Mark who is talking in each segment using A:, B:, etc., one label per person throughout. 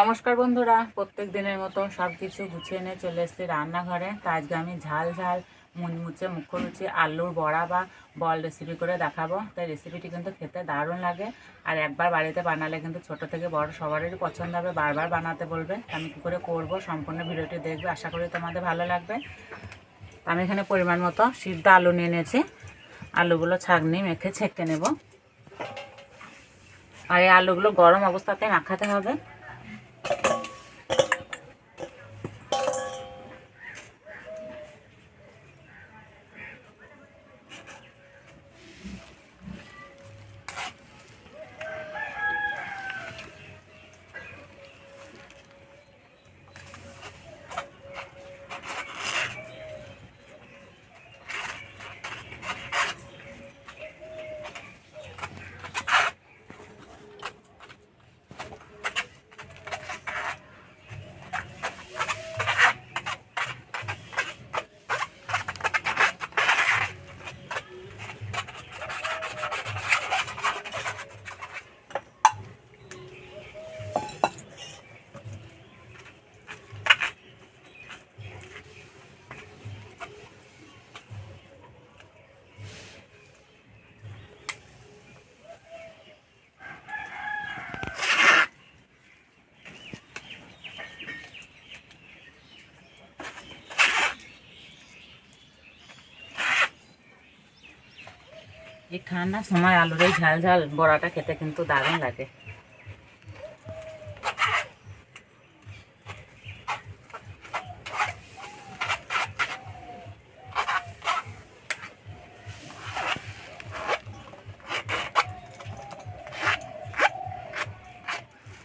A: নমস্কার বন্ধুরা, প্রত্যেক দিনের মতো সব কিছু গুছিয়ে নিয়ে চলে এসেছি রান্নাঘরে। তো আজকে আমি ঝাল ঝাল মুচমুচে মুখরুচি আলুর বড়া বা বল রেসিপি করে দেখাবো। তাই রেসিপিটি কিন্তু খেতে দারুণ লাগে। আর একবার বাড়িতে বানালে কিন্তু ছোট থেকে বড় সবারই পছন্দ হবে। বারবার বানাতে বলবে। আমি কী করে করব? সম্পূর্ণ ভিডিওটি দেখবে। আশা করি তোমাদের ভালো লাগবে। আমি এখানে পরিমাণ মতো সিদ্ধ আলু নিয়ে নিয়েছি। আলুগুলো ছাগনি মেখে ছেঁকে নেব। আর এই আলুগুলো গরম অবস্থাতে মাখাতে হবে। এই ঠান্ডার সময় আলুর এই ঝাল ঝাল, বড়াটা খেতে কিন্তু দারুণ লাগে।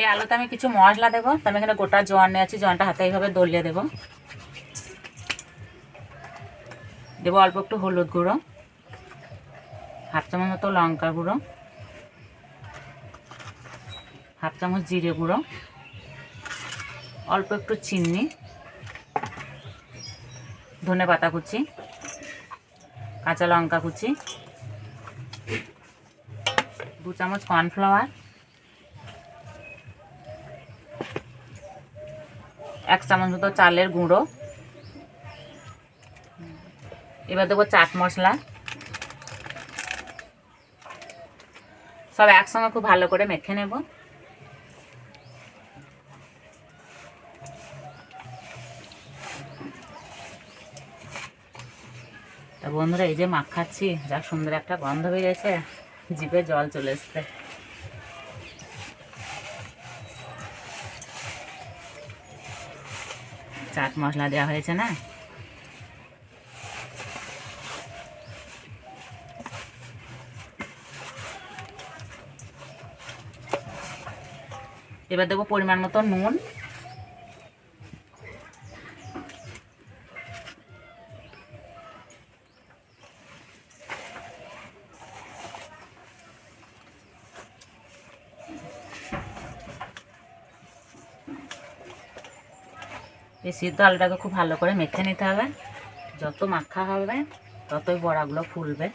A: এই আলুতে আমি কিছু মশলা দেবো আমি এখানে গোটা জোয়ান নিয়েছি, জোয়ানটা হাতে এইভাবে দলিয়ে দেবো। দেবো অল্প একটু হলুদ গুঁড়ো। হাফ চামচ মতো লঙ্কা গুঁড়ো, হাফ চামচ জিরে গুঁড়ো, অল্প একটু চিনি, ধনে পাতা কুচি, কাঁচা লঙ্কা কুচি, দু চামচ কর্নফ্লাওয়ার, এক চামচ মতো চালের গুঁড়ো, এবার দেবো চাট মশলা। সব একসঙ্গে খুব ভালো করে মেখে নেব। তা বন্ধুরা, এই যে মাখাচ্ছি, যা সুন্দর একটা গন্ধ বেরিয়েছে, জিভে জল চলে এসছে। চাট মশলা দেওয়া হয়েছে না? এবার দেবো পরিমাণ মতো নুন। এই সিদ্ধ আলুটাকে খুব ভালো করে মেখে নিতে হবে। যত মাখা হবে, ততই বড়াগুলো ফুলবে।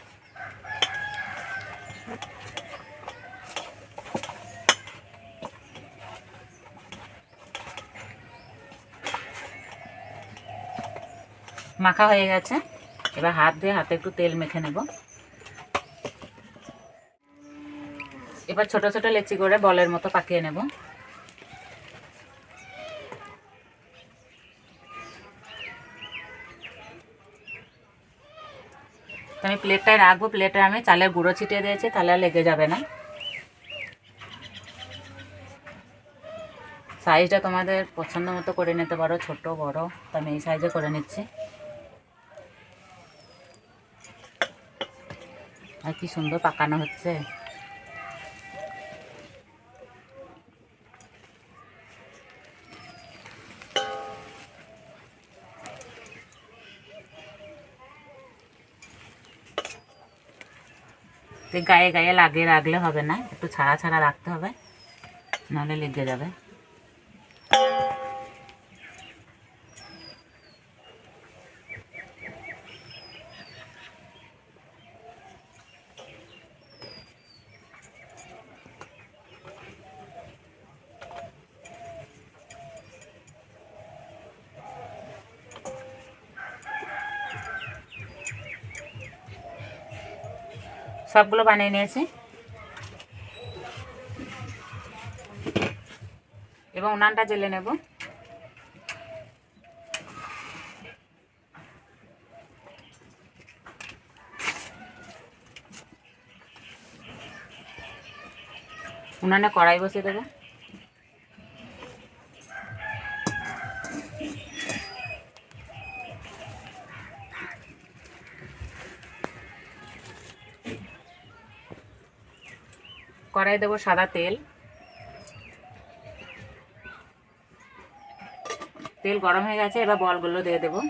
A: মাখা হয়ে গেছে। এবার হাত দিয়ে হাতে একটু তেল মেখে নেব। এবার ছোট ছোট লেচি করে বলের মতো পাকিয়ে নেব। আমি প্লেটটায় রাখব, প্লেটে আমি চালের গুঁড়ো ছিটিয়ে দিয়েছি, তাহলে লেগে যাবে না। সাইজটা তোমাদের পছন্দ মতো করে নিতে পারো, ছোট, বড়, তো আমি এই সাইজে করে নিচ্ছি। আর কি সুন্দর পাকানো হচ্ছে। গায়ে গায়ে লাগিয়ে রাখলে হবে না, একটু ছাড়া ছাড়া রাখতে হবে, নাহলে লেগে যাবে। সবগুলো বানিয়ে নিয়েছি। এবং উনানটা জেলে নেব। উনানে কড়াই বসিয়ে দেবো। কড়াই দেবো সাদা তেল। তেল গরম হয়ে গেছে এবার বলগুলো দিয়ে দেবো।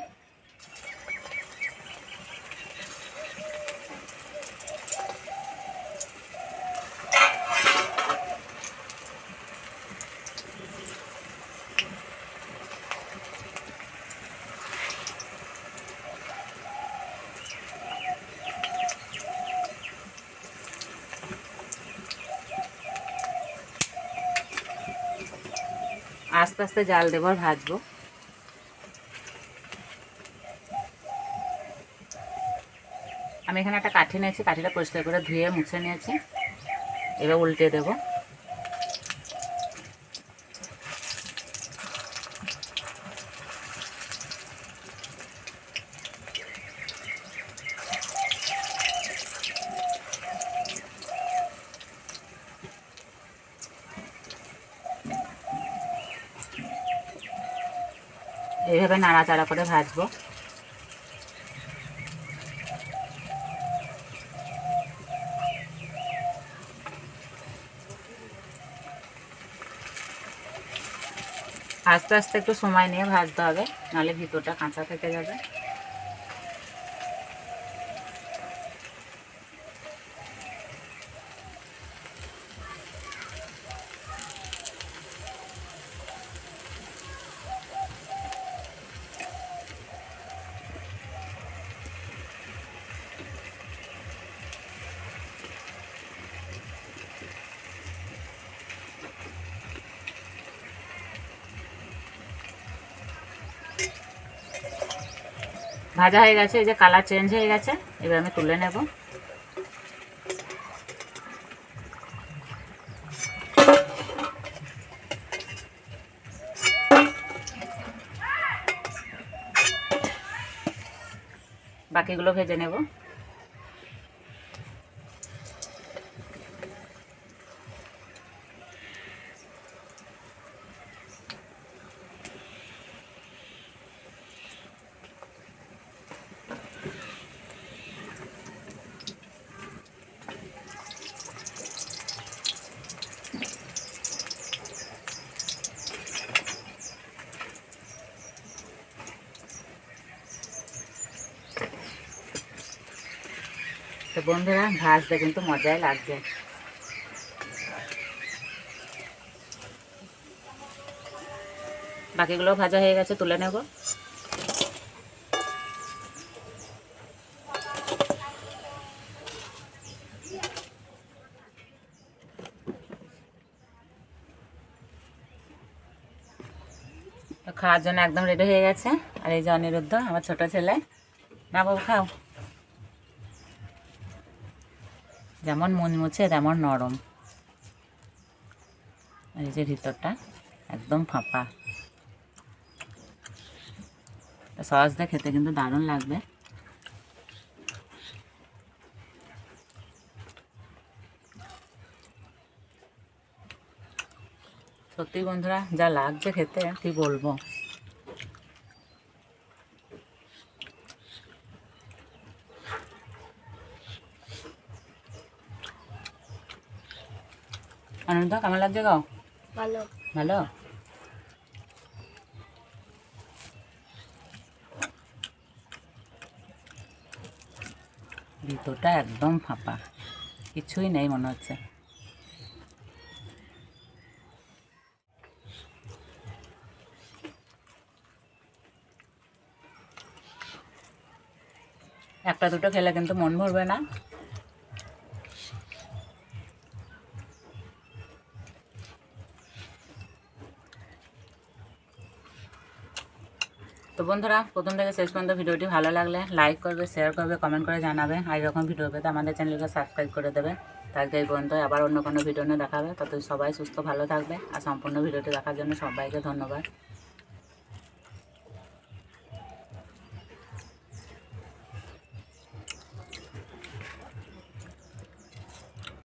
A: আস্তে আস্তে জাল দেবো আর ভাজবো। আমি এখানে একটা কাঠি নিয়েছি, কাঠিটা পরিষ্কার করে ধুয়ে মুছে নিয়েছি। এবার উল্টে দেবো। এইভাবে নাড়াচাড়া করে ভাজবো। আস্তে আস্তে একটু সময় নিয়ে ভাজতে হবে, নাহলে ভিতরটা কাঁচা থেকে যাবে। ভাজা হয়ে গেছে, এই যে কালার চেঞ্জ হয়ে গেছে, এবার আমি তুলে নেব। বাকিগুলো ভেজে নেব। তো বন্ধুরা ভাজতে কিন্তু মজাই লাগছে। বাকিগুলো ভাজা হয়ে গেছে, তুলে নেব। খাওয়ার জন্য একদম রেডি হয়ে গেছে। আর এই যে অনিরুদ্ধ, আমার ছোট ছেলে। না বাবু, খাও। যেমন মুচমুচে তেমন নরম। এই যে ভিতরটা একদম ফাঁপা। সস দিয়ে খেতে কিন্তু দারুণ লাগবে। সত্যি বন্ধুরা, যা লাগছে খেতে, কি বলব? আনন্দ কেমন লাগছে গাও
B: ভালো।
A: ভালো? ভিতরটা একদম ফাঁপা। কিছুই নেই মনে হচ্ছে। একটা দুটো খেলে কিন্তু মন ভরবে না। তো বন্ধুরা, প্রথম থেকে শেষ পর্যন্ত ভিডিওটি ভালো লাগলে লাইক করবে শেয়ার করবে কমেন্ট করে জানাবে। আর এরকম ভিডিও পেতে আমাদের চ্যানেলকে সাবস্ক্রাইব করে দেবে। তাকে এই পর্যন্ত আবার অন্য কোনো ভিডিও নিয়ে দেখাবে তত সবাই সুস্থ, ভালো থাকবে। আর সম্পূর্ণ ভিডিওটি দেখার জন্য সবাইকে ধন্যবাদ।